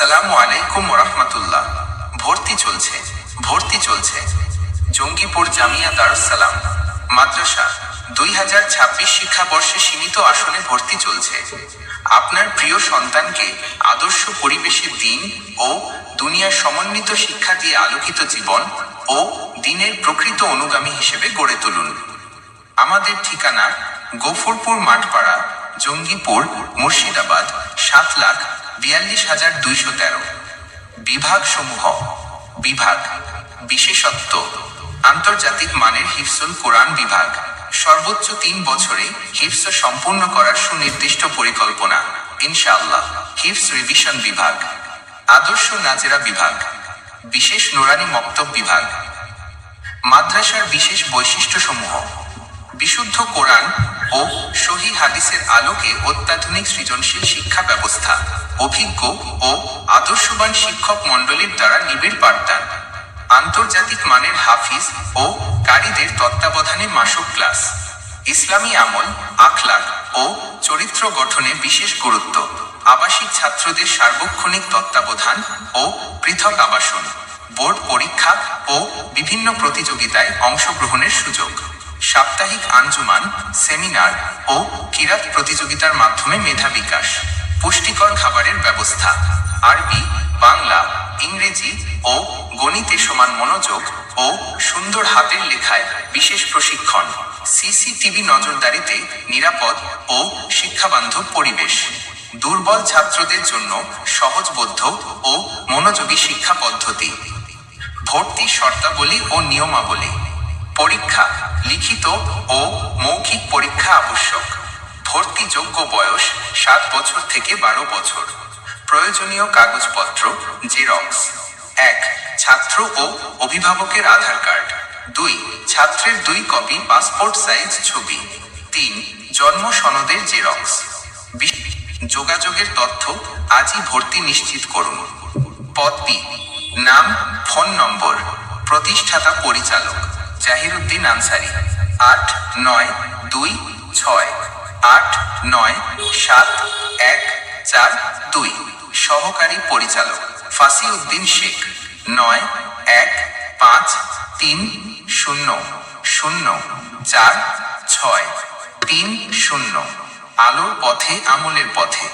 আসসালামু আলাইকুম রহমতুল্লাহ ভর্তি চলছে ভর্তি চলছে। জঙ্গিপুর জামিয়া দারুসালাম মাদ্রাসা, দুই হাজার ছাব্বিশ শিক্ষাবর্ষে সীমিত আসনে ভর্তি চলছে। আপনার প্রিয় সন্তানকে আদর্শ পরিবেশে দিন ও দুনিয়ার সমন্বিত শিক্ষা দিয়ে আলোকিত জীবন ও দিনের প্রকৃত অনুগামী হিসেবে গড়ে তুলুন। আমাদের ঠিকানা গফুরপুর মাঠপাড়া, জঙ্গিপুর, মুর্শিদাবাদ, সাত লাখ বিয়াল্লিশ হাজার দুইশো তেরো। বিভাগ সমূহ বিভাগ। বিশেষত্ব। আন্তর্জাতিক মানের হিফসুল কোরআন বিভাগ। সর্বোচ্চ তিন বছরে হিফস সম্পূর্ণ করার সুনির্দিষ্ট পরিকল্পনা, ইনশাআল্লাহ। হিফস রিভিশন বিভাগ। আদর্শ নাজেরা বিভাগ। বিশেষ নোরানি মক্তব বিভাগ। মাদ্রাসার বিশেষ বৈশিষ্ট্যসমূহ। বিশুদ্ধ কোরআন ও সহি হাদিসের আলোকে অত্যাধুনিক সৃজনশীল শিক্ষা ব্যবস্থা, অভিজ্ঞ ও আদর্শবান শিক্ষক মণ্ডলীর দ্বারা নিবিড় পাঠদান আন্তর্জাতিক মানের হাফিজ ও কারীদের তত্ত্বাবধানে মাসক ক্লাস। ইসলামী আমল, আখলাক ও চরিত্র গঠনে বিশেষ গুরুত্ব। আবাসিক ছাত্রদের সার্বক্ষণিক তত্ত্বাবধান ও পৃথক আবাসন। বোর্ড পরীক্ষা ও বিভিন্ন প্রতিযোগিতায় অংশগ্রহণের সুযোগ। সাপ্তাহিক আঞ্জুমান, সেমিনার ও কিরাত প্রতিযোগিতার মাধ্যমে মেধা বিকাশ, পুষ্টিকর খাবারের ব্যবস্থা, আরবি, বাংলা, ইংরেজি ও গণিতে সমান মনোযোগ ও সুন্দর হাতের লেখায় বিশেষ প্রশিক্ষণ, সিসিটিভি নজরদারিতে নিরাপদ ও শিক্ষাবান্ধব পরিবেশ, দুর্বল ছাত্রদের জন্য সহজবোধ্য ও মনোযোগী শিক্ষা পদ্ধতি, ভর্তি শর্তাবলী ও নিয়মাবলী। পরীক্ষা, লিখিত ও মৌখিক পরীক্ষা আবশ্যক। ভর্তিযোগ্য বয়স সাত বছর থেকে বারো বছর। প্রয়োজনীয় কাগজপত্র, জেরক্স। এক, ছাত্র ও অভিভাবকের আধার কার্ড। দুই, ছাত্রের দুই কপি পাসপোর্ট সাইজ ছবি। তিন, জন্ম সনদের জেরক্স। যোগাযোগের তথ্য আজই ভর্তি নিশ্চিত করুন। পদবি নাম, ফোন নম্বর, প্রতিষ্ঠাতা পরিচালক। জাহিরুদ্দিন আনসারি, আট নয় দুই ছয়, আট নয় সাত এক চার দুই, সহকারী পরিচালক ফাসিউদ্দিন শেখ, নয় এক পাঁচ তিন শূন্য শূন্য চার ছয় তিন শূন্য। আলোর পথে, আমলের পথে।